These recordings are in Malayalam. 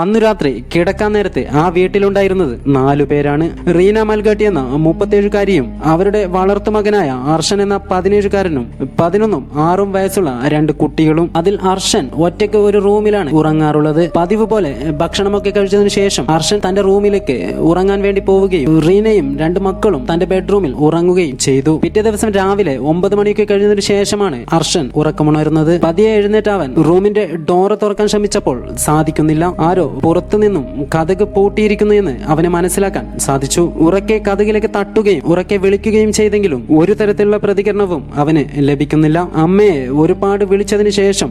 അന്നു രാത്രി കിടക്കാൻ നേരത്തെ ആ വീട്ടിലുണ്ടായിരുന്നത് നാലു പേരാണ്. റീന മൽഗട്ടി എന്ന മുപ്പത്തേഴുകാരിയും അവരുടെ വളർത്തു മകനായ അർഷൻ എന്ന പതിനേഴുകാരനും പതിനൊന്നും ആറും വയസ്സുള്ള രണ്ട് കുട്ടികളും. അതിൽ അർഷൻ ഒറ്റയ്ക്ക് ഒരു റൂമിലാണ് ഉറങ്ങാറുള്ളത്. പതിവ് പോലെ ഭക്ഷണമൊക്കെ കഴിച്ചതിനു ശേഷം അർഷൻ തന്റെ റൂമിലേക്ക് ഉറങ്ങാൻ വേണ്ടി പോവുകയും റീനയും രണ്ട് മക്കളും തന്റെ ബെഡ്റൂമിൽ ഉറങ്ങുകയും ചെയ്തു. പിറ്റേ ദിവസം രാവിലെ ഒമ്പത് മണിയൊക്കെ കഴിഞ്ഞതിനു ശേഷമാണ് അർഷൻ ഉറക്കമുണരുന്നത് പതിയെ എഴുന്നേറ്റ് അവൻ റൂമിന്റെ ഡോറ് തുറക്കാൻ ശ്രമിച്ചപ്പോൾ സാധിക്കുന്നില്ല. ആരോ പുറത്തു നിന്നും കഥക് പൂട്ടിയിരിക്കുന്നു എന്ന് അവന് മനസ്സിലാക്കാൻ സാധിച്ചു. ഉറക്കെ കഥകിലേക്ക് തട്ടുകയും ഉറക്കെ വിളിക്കുകയും ചെയ്തെങ്കിലും ഒരു തരത്തിലുള്ള പ്രതികരണവും അവന് ലഭിക്കുന്നില്ല. അമ്മയെ ഒരുപാട് വിളിച്ചതിന് ശേഷം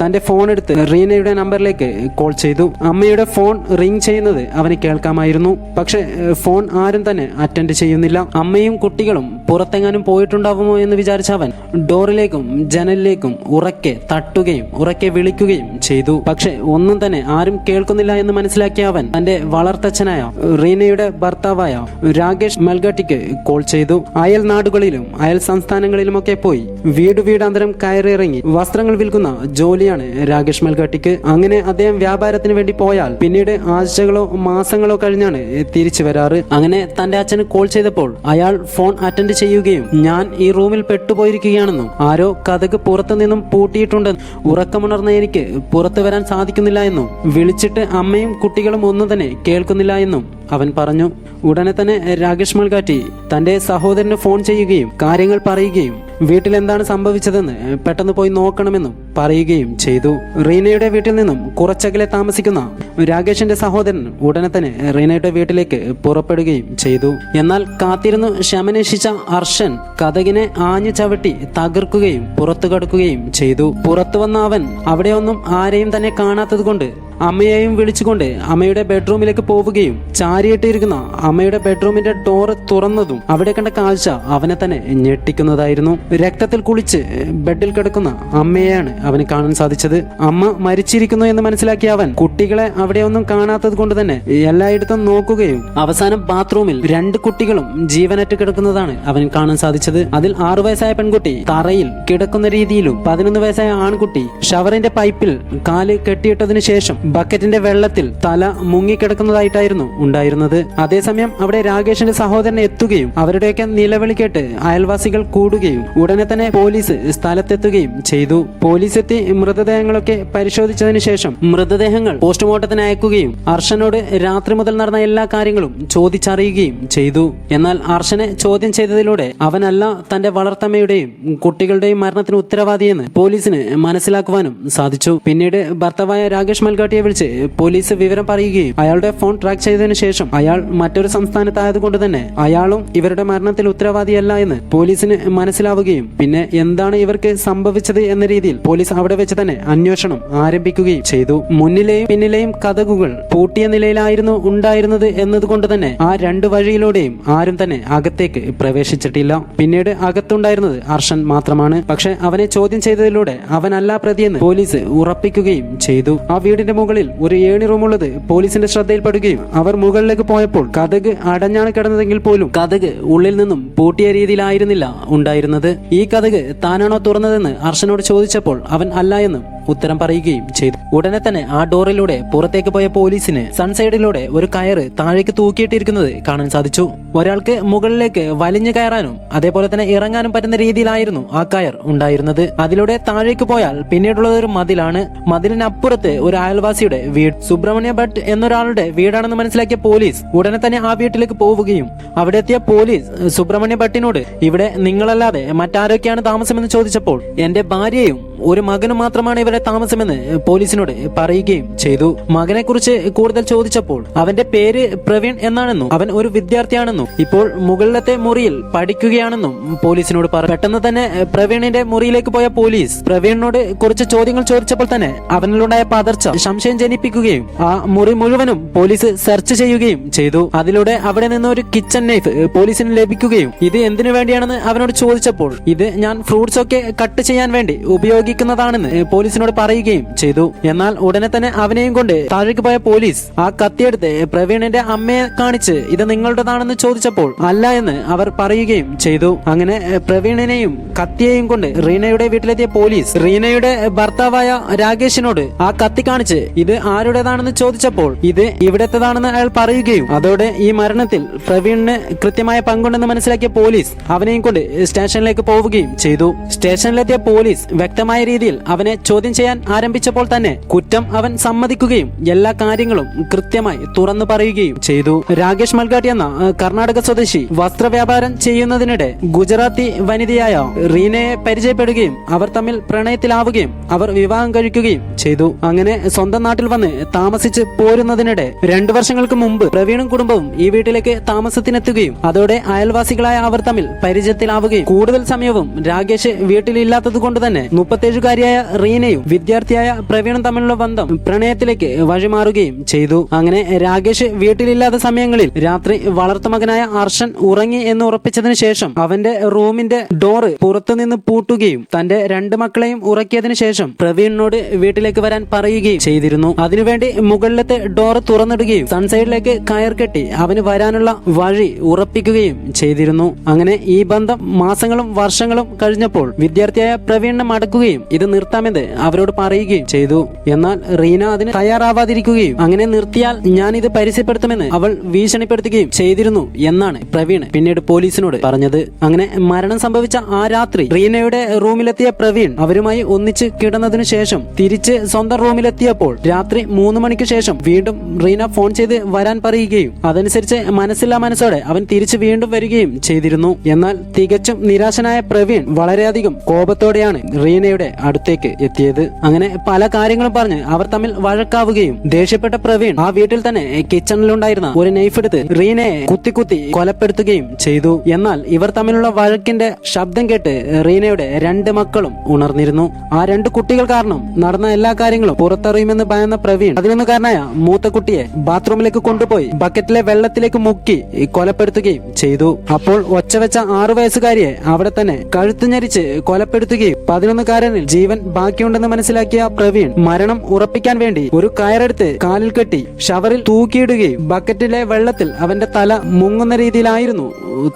തന്റെ ഫോൺ എടുത്ത് റീനയുടെ നമ്പറിലേക്ക് കോൾ ചെയ്തു. അമ്മയുടെ ഫോൺ റിംഗ് ചെയ്യുന്നത് അവന് കേൾക്കാമായിരുന്നു. പക്ഷെ ഫോൺ ആരും തന്നെ അറ്റൻഡ് ചെയ്യുന്നില്ല. അമ്മയും കുട്ടികളും പുറത്തെങ്ങാനും പോയിട്ടുണ്ടാകുമോ എന്ന് വിചാരിച്ച അവൻ ഡോറിലേക്കും ജനലിലേക്കും ഉറക്കെ തട്ടുകയും ഉറക്കെ വിളിക്കുകയും ചെയ്തു. പക്ഷെ ഒന്നും തന്നെ ആരും കേൾക്കുന്നില്ല എന്ന് മനസ്സിലാക്കിയ അവൻ തന്റെ വളർത്തച്ഛനായ റീനയുടെ ഭർത്താവായ രാകേഷ് മൽഗട്ടിക്ക് കോൾ ചെയ്തു. അയൽ നാടുകളിലും അയൽ സംസ്ഥാനങ്ങളിലുമൊക്കെ പോയി വീട് വീടാന്തരം കയറിയിറങ്ങി വസ്ത്രങ്ങൾ വിൽക്കുന്ന ജോലിയാണ് രാകേഷ് മൽഗട്ടിക്ക് അങ്ങനെ അദ്ദേഹം വ്യാപാരത്തിന് വേണ്ടി പോയാൽ പിന്നീട് ആഴ്ചകളോ മാസങ്ങളോ കഴിഞ്ഞാണ് തിരിച്ചു വരാറ്. അങ്ങനെ തന്റെ അച്ഛന് കോൾ ചെയ്തപ്പോൾ അയാൾ ഫോൺ അറ്റൻഡ് ചെയ്യുകയും ഞാൻ ഈ റൂമിൽ പെട്ടുപോയിരിക്കുകയാണെന്നും ആരോ കഥക് പുറത്തു നിന്നും പൂട്ടിയിട്ടുണ്ടെന്നും ഉറക്കമുണർന്ന എനിക്ക് പുറത്തു വരാൻ സാധിക്കുന്നില്ല എന്നും വിളിച്ചിട്ട് അമ്മയും കുട്ടികളും ഒന്നും തന്നെ കേൾക്കുന്നില്ല എന്നും അവൻ പറഞ്ഞു ഉടനെ തന്നെ രാകേഷ് മൾഗാറ്റി തന്റെ സഹോദരന് ഫോൺ ചെയ്യുകയും കാര്യങ്ങൾ പറയുകയും വീട്ടിൽ എന്താണ് സംഭവിച്ചതെന്ന് പെട്ടെന്ന് പോയി നോക്കണമെന്നും പറയുകയും ചെയ്തു. റീനയുടെ വീട്ടിൽ നിന്നും കുറച്ചകലെ താമസിക്കുന്ന രാകേഷിന്റെ സഹോദരൻ ഉടനെ തന്നെ റീനയുടെ വീട്ടിലേക്ക് പുറപ്പെടുകയും ചെയ്തു. എന്നാൽ കാത്തിരുന്നു ശമനേഷിച്ച അർഷൻ കഥകിനെ ആഞ്ഞു ചവിട്ടി തകർക്കുകയും പുറത്തു കടക്കുകയും ചെയ്തു. പുറത്തു വന്ന അവൻ അവിടെയൊന്നും ആരെയും തന്നെ കാണാത്തത് കൊണ്ട് അമ്മയെയും വിളിച്ചുകൊണ്ട് അമ്മയുടെ ബെഡ്റൂമിലേക്ക് പോവുകയും ചാരിയിട്ടിരിക്കുന്ന അമ്മയുടെ ബെഡ്റൂമിന്റെ ഡോർ തുറന്നതും അവിടെ കണ്ട കാഴ്ച അവനെ തന്നെ ഞെട്ടിക്കുന്നതായിരുന്നു. രക്തത്തിൽ കുളിച്ച് ബെഡിൽ കിടക്കുന്ന അമ്മയെയാണ് അവന് കാണാൻ സാധിച്ചത്. അമ്മ മരിച്ചിരിക്കുന്നു എന്ന് മനസ്സിലാക്കിയ അവൻ കുട്ടികളെ അവിടെയൊന്നും കാണാത്തത് കൊണ്ട് തന്നെ എല്ലായിടത്തും നോക്കുകയും അവസാനം ബാത്റൂമിൽ രണ്ട് കുട്ടികളും ജീവനറ്റ് കിടക്കുന്നതാണ് അവൻ കാണാൻ സാധിച്ചത്. അതിൽ ആറു വയസ്സായ പെൺകുട്ടി തറയിൽ കിടക്കുന്ന രീതിയിലും പതിനൊന്ന് വയസ്സായ ആൺകുട്ടി ഷവറിന്റെ പൈപ്പിൽ കാൽ കെട്ടിയിട്ടതിനു ശേഷം ബക്കറ്റിന്റെ വെള്ളത്തിൽ തല മുങ്ങിക്കിടക്കുന്നതായിട്ടായിരുന്നു ഉണ്ടായിരുന്നത്. അതേസമയം അവിടെ രാകേഷിന്റെ സഹോദരൻ എത്തുകയും അവരുടെയൊക്കെ നിലവിളി കേട്ട് അയൽവാസികൾ കൂടുകയും ഉടനെ തന്നെ പോലീസ് സ്ഥലത്തെത്തുകയും ചെയ്തു. പോലീസ് എത്തി മൃതദേഹങ്ങളൊക്കെ പരിശോധിച്ചതിനു ശേഷം മൃതദേഹങ്ങൾ പോസ്റ്റ്മോർട്ടത്തിന് അയക്കുകയും അർഷനോട് രാത്രി മുതൽ നടന്ന എല്ലാ കാര്യങ്ങളും ചോദിച്ചറിയുകയും ചെയ്തു. എന്നാൽ അർഷനെ ചോദ്യം ചെയ്തതിലൂടെ അവനല്ല തന്റെ വളർത്തമ്മയുടെയും കുട്ടികളുടെയും മരണത്തിന് ഉത്തരവാദിയെന്ന് പോലീസിന് മനസ്സിലാക്കുവാനും സാധിച്ചു. പിന്നീട് ഭർത്താവായ രാകേഷ് മൽഗാട്ടിയെ വിളിച്ച് പോലീസ് വിവരം പറയുകയും അയാളുടെ ഫോൺ ട്രാക്ക് ചെയ്തതിനു ശേഷം അയാൾ മറ്റൊരു സംസ്ഥാനത്തായതുകൊണ്ട് തന്നെ അയാളും ഇവരുടെ മരണത്തിൽ ഉത്തരവാദിയല്ല എന്ന് പോലീസിന് മനസ്സിലാവുകയും പിന്നെ എന്താണ് ഇവർക്ക് സംഭവിച്ചത് എന്ന രീതിയിൽ പോലീസ് അവിടെ വെച്ച് തന്നെ അന്വേഷണം ആരംഭിക്കുകയും ചെയ്തു. മുന്നിലെയും പിന്നിലെയും കഥകുകൾ പൂട്ടിയ നിലയിലായിരുന്നു ഉണ്ടായിരുന്നത് എന്നതുകൊണ്ട് തന്നെ ആ രണ്ട് വഴിയിലൂടെയും ആരും തന്നെ അകത്തേക്ക് പ്രവേശിച്ചിട്ടില്ല. പിന്നീട് അകത്തുണ്ടായിരുന്നത് അർഷൻ മാത്രമാണ്. പക്ഷെ അവനെ ചോദ്യം ചെയ്തതിലൂടെ അവനല്ല പ്രതിയെന്ന് പോലീസ് ഉറപ്പിക്കുകയും ചെയ്തു. ആ വീടിന്റെ മുകളിൽ ഒരു ഏണി റൂമുള്ളത് പോലീസിന്റെ ശ്രദ്ധയിൽപ്പെടുകയും അവർ മുകളിലേക്ക് പോയപ്പോൾ കഥക് അടഞ്ഞാണ് കിടന്നതെങ്കിൽ പോലും കഥക് ഉള്ളിൽ നിന്നും പൂട്ടിയ രീതിയിലായിരുന്നില്ല ഉണ്ടായിരുന്നത്. ഈ കഥക് താനാണോ തുറന്നതെന്ന് അർഷനോട് ചോദിച്ചപ്പോൾ അവൻ അല്ല എന്നും ഉത്തരം പറയുകയും ചെയ്തു. ഉടനെ തന്നെ ആ ഡോറിലൂടെ പുറത്തേക്ക് പോയ പോലീസിന് സൺസൈഡിലൂടെ ഒരു കയറ് താഴേക്ക് തൂക്കിയിട്ടിരിക്കുന്നത് കാണാൻ സാധിച്ചു. ഒരാൾക്ക് മുകളിലേക്ക് വലിഞ്ഞു കയറാനും അതേപോലെ തന്നെ ഇറങ്ങാനും പറ്റുന്ന രീതിയിലായിരുന്നു ആ കയർ ഉണ്ടായിരുന്നത്. അതിലൂടെ താഴേക്ക് പോയാൽ പിന്നീടുള്ളത് ഒരു മതിലാണ്. മതിലിനപ്പുറത്ത് ഒരു അയൽവാസിയുടെ വീട്. സുബ്രഹ്മണ്യ ഭട്ട് എന്നൊരാളുടെ വീടാണെന്ന് മനസ്സിലാക്കിയ പോലീസ് ഉടനെ തന്നെ ആ വീട്ടിലേക്ക് പോവുകയും അവിടെ എത്തിയ പോലീസ് സുബ്രഹ്മണ്യ ഭട്ടിനോട് ഇവിടെ നിങ്ങളല്ലാതെ മറ്റാരൊക്കെയാണ് താമസമെന്ന് ചോദിച്ചപ്പോൾ എന്റെ ഭാര്യയും ഒരു മകന് മാത്രമാണ് ഇവരെ താമസമെന്ന് പോലീസിനോട് പറയുകയും ചെയ്തു. മകനെ കുറിച്ച് കൂടുതൽ ചോദിച്ചപ്പോൾ അവന്റെ പേര് പ്രവീൺ എന്നാണെന്നും അവൻ ഒരു വിദ്യാർത്ഥിയാണെന്നും ഇപ്പോൾ മുകളിലത്തെ മുറിയിൽ പഠിക്കുകയാണെന്നും പോലീസിനോട് പറഞ്ഞു പെട്ടെന്ന് തന്നെ പ്രവീണിന്റെ മുറിയിലേക്ക് പോയ പോലീസ് പ്രവീണിനോട് കുറച്ച് ചോദ്യങ്ങൾ ചോദിച്ചപ്പോൾ തന്നെ അവനിലുണ്ടായ പതർച്ച സംശയം ജനിപ്പിക്കുകയും ആ മുറി മുഴുവനും പോലീസ് സെർച്ച് ചെയ്യുകയും ചെയ്തു. അതിലൂടെ അവിടെ നിന്ന് ഒരു കിച്ചൺ നൈഫ് പോലീസിന് ലഭിക്കുകയും ഇത് എന്തിനു വേണ്ടിയാണെന്ന് അവനോട് ചോദിച്ചപ്പോൾ ഇത് ഞാൻ ഫ്രൂട്ട്സ് ഒക്കെ കട്ട് ചെയ്യാൻ വേണ്ടി ഉപയോഗിക്കും ഉപയോഗിക്കുന്നതാണെന്ന് പോലീസിനോട് പറയുകയും ചെയ്തു. എന്നാൽ ഉടനെ തന്നെ അവനെയും കൊണ്ട് താഴേക്ക് പോയ പോലീസ് ആ കത്തിയെടുത്ത് പ്രവീണിന്റെ അമ്മയെ കാണിച്ച് ഇത് നിങ്ങളുടേതാണെന്ന് ചോദിച്ചപ്പോൾ അല്ല എന്ന് അവർ പറയുകയും ചെയ്തു. അങ്ങനെ പ്രവീണിനെയും കത്തിയെയും കൊണ്ട് റീനയുടെ വീട്ടിലെത്തിയ പോലീസ് റീനയുടെ ഭർത്താവായ രാകേഷിനോട് ആ കത്തി കാണിച്ച് ഇത് ആരുടേതാണെന്ന് ചോദിച്ചപ്പോൾ ഇത് ഇവിടത്തേതാണെന്ന് അയാൾ പറയുകയും അതോടെ ഈ മരണത്തിൽ പ്രവീണിന് കൃത്യമായ പങ്കുണ്ടെന്ന് മനസ്സിലാക്കിയ പോലീസ് അവനെയും കൊണ്ട് സ്റ്റേഷനിലേക്ക് പോവുകയും ചെയ്തു. സ്റ്റേഷനിലെത്തിയ പോലീസ് വ്യക്തമായ രീതിയിൽ അവനെ ചോദ്യം ചെയ്യാൻ ആരംഭിച്ചപ്പോൾ തന്നെ കുറ്റം അവൻ സമ്മതിക്കുകയും എല്ലാ കാര്യങ്ങളും കൃത്യമായി തുറന്നു പറയുകയും ചെയ്തു. രാകേഷ് മൽഗാട്ടി എന്ന കർണാടക സ്വദേശി വസ്ത്രവ്യാപാരം ചെയ്യുന്നതിനിടെ ഗുജറാത്തി വനിതയായ റീനയെ പരിചയപ്പെടുകയും അവർ തമ്മിൽ പ്രണയത്തിലാവുകയും അവർ വിവാഹം കഴിക്കുകയും ചെയ്തു. അങ്ങനെ സ്വന്തം നാട്ടിൽ വന്ന് താമസിച്ച് പോരുന്നതിനിടെ രണ്ടു വർഷങ്ങൾക്ക് മുമ്പ് പ്രവീണും കുടുംബവും ഈ വീട്ടിലേക്ക് താമസത്തിനെത്തുകയും അതോടെ അയൽവാസികളായ അവർ തമ്മിൽ പരിചയത്തിലാവുകയും കൂടുതൽ സമയവും രാകേഷ് വീട്ടിലില്ലാത്തത് കൊണ്ട് തന്നെ മുപ്പത്തേഴുകാരിയായ റീനയും വിദ്യാർത്ഥിയായ പ്രവീണും തമ്മിലുള്ള ബന്ധം പ്രണയത്തിലേക്ക് വഴിമാറുകയും ചെയ്തു. അങ്ങനെ രാകേഷ് വീട്ടിലില്ലാത്ത സമയങ്ങളിൽ രാത്രി വളർത്തുമകനായ അർഷൻ ഉറങ്ങി എന്ന് ഉറപ്പിച്ചതിന് ശേഷം അവന്റെ റൂമിന്റെ ഡോറ് പുറത്തുനിന്ന് പൂട്ടുകയും തന്റെ രണ്ട് മക്കളെയും ഉറക്കിയതിനു ശേഷം പ്രവീണിനോട് വീട്ടിലേക്ക് വരാൻ പറയുകയും ചെയ്തിരുന്നു. അതിനുവേണ്ടി മുകളിലത്തെ ഡോറ് തുറന്നിടുകയും സൺസൈഡിലേക്ക് കയർ കെട്ടി അവന് വരാനുള്ള വഴി ഉറപ്പിക്കുകയും ചെയ്തിരുന്നു. അങ്ങനെ ഈ ബന്ധം മാസങ്ങളും വർഷങ്ങളും കഴിഞ്ഞപ്പോൾ വിദ്യാർത്ഥിയായ പ്രവീണിനെ മടക്കുകയും ഇത് നിർത്താമെന്ന് അവരോട് പറയുകയും ചെയ്തു. എന്നാൽ റീന അതിന് തയ്യാറാവാതിരിക്കുകയും അങ്ങനെ നിർത്തിയാൽ ഞാൻ ഇത് പരസ്യപ്പെടുത്തുമെന്ന് അവൾ ഭീഷണിപ്പെടുത്തുകയും ചെയ്തിരുന്നു എന്നാണ് പ്രവീൺ പിന്നീട് പോലീസിനോട് പറഞ്ഞത്. അങ്ങനെ മരണം സംഭവിച്ച ആ രാത്രി റീനയുടെ റൂമിലെത്തിയ പ്രവീൺ അവരുമായി ഒന്നിച്ച് കിടന്നതിനു ശേഷം തിരിച്ച് സ്വന്തം റൂമിലെത്തിയപ്പോൾ രാത്രി മൂന്ന് മണിക്ക് ശേഷം വീണ്ടും റീന ഫോൺ ചെയ്ത് വരാൻ പറയുകയും അതനുസരിച്ച് മനസ്സില്ലാ മനസ്സോടെ അവൻ തിരിച്ച് വീണ്ടും വരികയും ചെയ്തിരുന്നു. എന്നാൽ തികച്ചും നിരാശനായ പ്രവീൺ വളരെയധികം കോപത്തോടെയാണ് റീനയുടെ അടുത്തേക്ക് എത്തിയത്. അങ്ങനെ പല കാര്യങ്ങളും പറഞ്ഞ് അവർ തമ്മിൽ വഴക്കാവുകയും ദേഷ്യപ്പെട്ട പ്രവീൺ ആ വീട്ടിൽ തന്നെ കിച്ചണിലുണ്ടായിരുന്ന ഒരു നൈഫ് എടുത്ത് റീനയെ കുത്തി കുത്തി കൊലപ്പെടുത്തുകയും ചെയ്തു. എന്നാൽ ഇവർ തമ്മിലുള്ള വഴക്കിന്റെ ശബ്ദം കേട്ട് റീനയുടെ രണ്ട് മക്കളും ഉണർന്നിരുന്നു. ആ രണ്ട് കുട്ടികൾ കാരണം നടന്ന എല്ലാ കാര്യങ്ങളും പുറത്തറിയുമെന്ന് ഭയന്ന പ്രവീൺ അതിനൊന്ന് കാരണമായ മൂത്ത കുട്ടിയെ ബാത്റൂമിലേക്ക് കൊണ്ടുപോയി ബക്കറ്റിലെ വെള്ളത്തിലേക്ക് മുക്കി കൊലപ്പെടുത്തുകയും ചെയ്തു. അപ്പോൾ ഒച്ച വെച്ച ആറു വയസ്സുകാരിയെ അവിടെ തന്നെ കഴുത്തു ഞരിച്ച് കൊലപ്പെടുത്തുകയും പതിനൊന്നുകാരനിൽ ജീവൻ ബാക്കിയുണ്ടെന്ന് മനസ്സിലാക്കിയ പ്രവീൺ മരണം ഉറപ്പിക്കാൻ വേണ്ടി ഒരു കയറെടുത്ത് കാലിൽ കെട്ടി ഷവറിൽ തൂക്കിയിടുകയും ബക്കറ്റിലെ വെള്ളത്തിൽ അവന്റെ തല മുങ്ങുന്ന രീതിയിലായിരുന്നു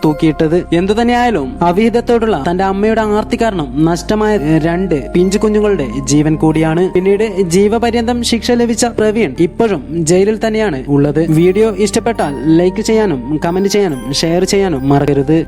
തൂക്കിയിട്ടത്. എന്തു തന്നെയായാലും അവിഹിതത്തോടുള്ള തന്റെ അമ്മയുടെ ആർത്തി കാരണം നഷ്ടമായ രണ്ട് പിഞ്ചു കുഞ്ഞുങ്ങളുടെ ജീവൻ കൂടിയാണ്. പിന്നീട് ജീവപര്യന്തം ശിക്ഷ ലഭിച്ച പ്രവീൺ ഇപ്പോഴും ജയിലിൽ തന്നെയാണ് ഉള്ളത്. വീഡിയോ ഇഷ്ടപ്പെട്ടാൽ ലൈക്ക് ചെയ്യാനും കമന്റ് ചെയ്യാനും ഷെയർ ചെയ്യാനും മറക്കരുത്.